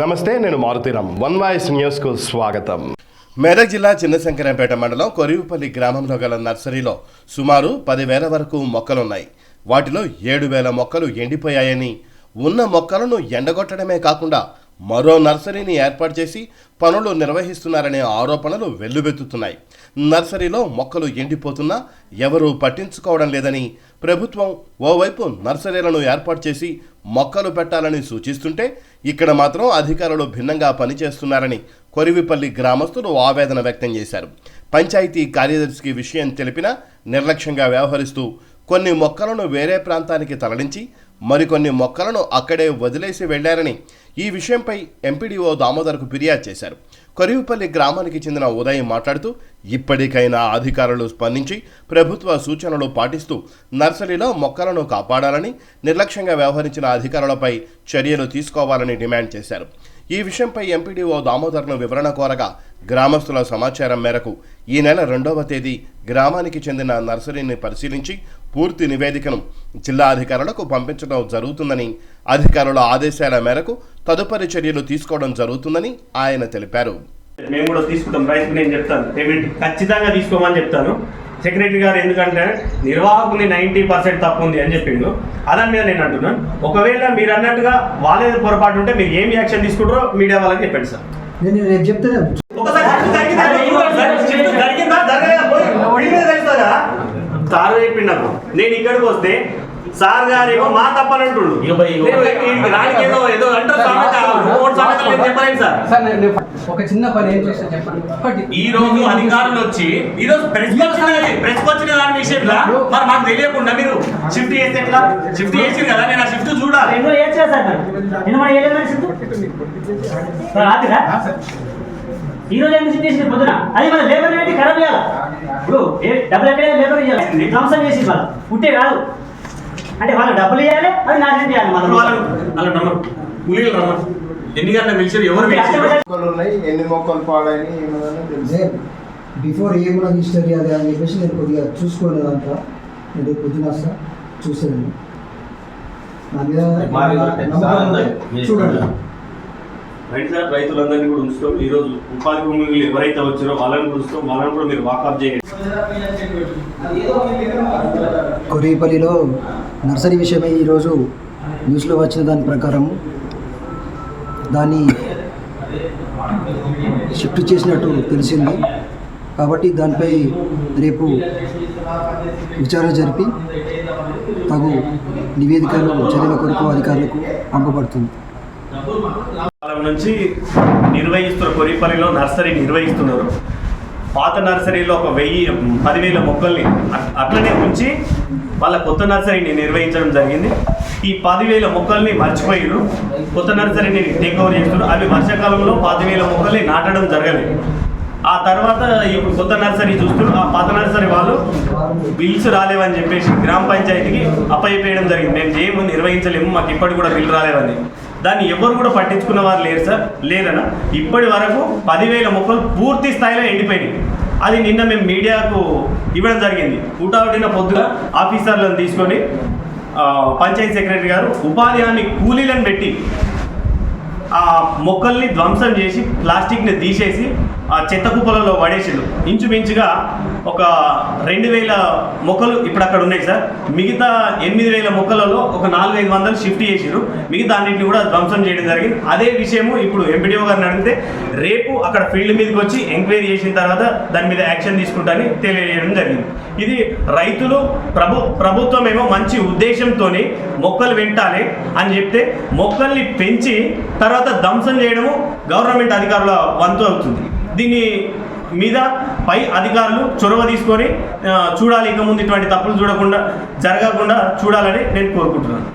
నమస్తే నేను Maruthi Ram one voice న్యూస్కు స్వాగతం. మెదక్ జిల్లా చిన్నశంకరంపేట మండలం కొరివిపల్లి గ్రామంలో గల నర్సరీలో సుమారు పదివేల వరకు మొక్కలున్నాయి. వాటిలో ఏడు వేల మొక్కలు ఎండిపోయాయని ఉన్న మొక్కలను ఎండగొట్టడమే కాకుండా మరో నర్సరీని ఏర్పాటు చేసి పనులు నిర్వహిస్తున్నారనే ఆరోపణలు వెల్లువెత్తుతున్నాయి. నర్సరీలో మొక్కలు ఎండిపోతున్నా ఎవరూ పట్టించుకోవడం లేదని ప్రభుత్వం ఓవైపు నర్సరీలను ఏర్పాటు చేసి మొక్కలు పెట్టాలని సూచిస్తుంటే ఇక్కడ మాత్రం అధికారులు భిన్నంగా పనిచేస్తున్నారని కొరివిపల్లి గ్రామస్తులు ఆవేదన వ్యక్తం చేశారు. పంచాయతీ కార్యదర్శికి విషయం తెలిపినా నిర్లక్ష్యంగా వ్యవహరిస్తూ కొన్ని మొక్కలను వేరే ప్రాంతానికి తరలించి మరికొన్ని మొక్కలను అక్కడే వదిలేసి వెళ్ళారని ఈ విషయంపై ఎంపీడీఓ దామోదర్కు ఫిర్యాదు చేశారు. కొరివిపల్లి గ్రామానికి చెందిన ఉదయం మాట్లాడుతూ ఇప్పటికైనా అధికారులు స్పందించి ప్రభుత్వ సూచనలు పాటిస్తూ నర్సరీలో మొక్కలను కాపాడాలని నిర్లక్ష్యంగా వ్యవహరించిన అధికారులపై చర్యలు తీసుకోవాలని డిమాండ్ చేశారు. ఈ విషయంపై ఎంపీడీఓ దామోదర్ను వివరణ కోరగా గ్రామస్తుల సమాచారం మేరకు ఈ నెల రెండవ తేదీ గ్రామానికి చెందిన నర్సరీని పరిశీలించి పూర్తి నివేదికను జిల్లా అధికారులకు పంపించడం జరుగుతుందని అధికారుల ఆదేశాల మేరకు తదుపరి చర్యలు తీసుకోవడం జరుగుతుందని ఆయన తెలిపారు. మేము కూడా తీసుకుంటాం. రైతుకు నేను చెప్తాను. డెబిట్ ఖచ్చితంగా తీసుకోమని చెప్తాను. సెక్రటరీ గారు ఎందుకంటే నిర్వాహకుని నైంటీ పర్సెంట్ తప్పు ఉంది అని చెప్పిండు. అదని మీద నేను అంటున్నాను ఒకవేళ మీరు అన్నట్టుగా వాళ్ళే పొరపాటు ఉంటే మీరు ఏం యాక్షన్ తీసుకుంటారో మీడియా వాళ్ళకి చెప్పండి సార్. నేను రేపు చెప్తానే? సార్ చెప్పిండు నాకు నేను ఇక్కడికి వస్తే సార్ గారేమో మా తప్పని అంటుండు రానికి ఏదో ఏదో అంటారు సార్ ఒక చిన్న పని ఏం చేస్తా చెప్పండి. ఈ రోజు అధికారులు వచ్చి ఈ రోజు ప్రెస్ ప్రెస్ వచ్చిన దాని విషయంలో? మరి మాకు తెలియకుండా మీరు షిఫ్ట్ చేస్తే ఎట్లా? షిఫ్ట్ చేసి కదా నేను ఆ షిఫ్ట్ చూడాలి. ఎన్నో ఏం మన ఈ రోజు ఎందుకు చేసి పొద్దున? అది మన లేబర్ ఏంటి ఖరాబ్ చేయాలి? ఇప్పుడు డబ్బులు ఎక్కడే లేబర్ ఇవ్వాలి ధ్వంసం చేసి వాళ్ళు పుట్టే కాదు. అంటే వాళ్ళు డబ్బులు ఇవ్వాలి అది నాశనం చేయాలి మనం వాళ్ళని రమ్మను కూలీలు రమ్మను ఎన్ని గంటలకు పిలిచారు? ఎవరు ఉన్నాయి ఎన్ని మొక్కలు పాడైనాయి ఏమన్నా తెలుసు. బిఫోర్ ఏమున్నా హిస్టరీ అది అని చెప్పేసి నేను కొద్దిగా చూసుకోలేదంట. నేను రేపు పొద్దున వస్తా చూస్తాను నా మీద చూడండి. సార్ రైతులందరినీ కూడా ఉంచుతాం. ఈ రోజు ఉపాధి భూములు ఎవరైతే వచ్చారో వాళ్ళని కూడా ఉంచుతాం. వాళ్ళని కూడా మీరు వాకప్ చేయండి. కొరియపల్లిలో నర్సరీ విషయమై ఈరోజు న్యూస్లో వచ్చిన దాని ప్రకారం దాన్ని షిఫ్ట్ చేసినట్టు తెలిసింది. కాబట్టి దానిపై రేపు విచారణ జరిపి తగు నివేదికలు చర్యల కొరకు అధికారులకు పంపబడుతుంది. నుంచి నిర్వహిస్తున్న కొరిపల్లిలో నర్సరీ నిర్వహిస్తున్నారు. పాత నర్సరీలో ఒక వెయ్యి పదివేల మొక్కల్ని అట్- అట్లనే ఉంచి వాళ్ళ కొత్త నర్సరీని నిర్వహించడం జరిగింది. ఈ పదివేల మొక్కల్ని మర్చిపోయారు కొత్త నర్సరీని టేక్ ఓవర్ చేస్తున్నారు అవి వర్షాకాలంలో పదివేల మొక్కల్ని నాటడం జరగలేదు. ఆ తర్వాత ఇప్పుడు కొత్త నర్సరీ చూస్తున్నారు ఆ పాత నర్సరీ వాళ్ళు బిల్స్ రాలేవని చెప్పేసి గ్రామ పంచాయతీకి అప్పయ్యపేయడం జరిగింది. మేము ఏమి నిర్వహించలేము మాకు ఇప్పటికి కూడా బిల్లు రాలేవని. దాన్ని ఎవరు కూడా పట్టించుకున్న వారు లేరు సార్. లేదన్నా ఇప్పటి వరకు పదివేల మొక్కలు పూర్తి స్థాయిలో ఎండిపోయినాయి. అది నిన్న మేము మీడియాకు ఇవ్వడం జరిగింది. ఊటావటిన పొద్దున ఆఫీసర్లను తీసుకొని పంచాయతీ సెక్రటరీ గారు ఉపాధి హామీ కూలీలను పెట్టి ఆ మొక్కల్ని ధ్వంసం చేసి ప్లాస్టిక్ని తీసేసి ఆ చెత్త కుప్పలలో పడేసిండు. ఇంచుమించుగా ఒక రెండు వేల మొక్కలు ఇప్పుడు అక్కడ ఉన్నాయి సార్. మిగతా ఎనిమిది వేల మొక్కలలో ఒక నాలుగైదు వందలు షిఫ్ట్ చేసిరు మిగతా అన్నింటిని కూడా ధ్వంసం చేయడం జరిగింది. అదే విషయము ఇప్పుడు ఎంపీడీఓ గారిని అడిగితే రేపు అక్కడ ఫీల్డ్ మీదకి వచ్చి ఎంక్వైరీ చేసిన తర్వాత దాని మీద యాక్షన్ తీసుకుంటానని తెలియజేయడం జరిగింది. ఇది రైతులు ప్రభు ప్రభుత్వం ఏమో మంచి ఉద్దేశంతో మొక్కలు పెంచాలి అని చెప్తే మొక్కల్ని పెంచి తర్వాత ధ్వంసం చేయడము గవర్నమెంట్ అధికారుల వంతు అవుతుంది. దీని మీద పై అధికారులు చొరవ తీసుకొని చూడాలి. ఇక ముందు ఇటువంటి తప్పులు చూడకుండా జరగకుండా చూడాలని నేను కోరుకుంటున్నాను.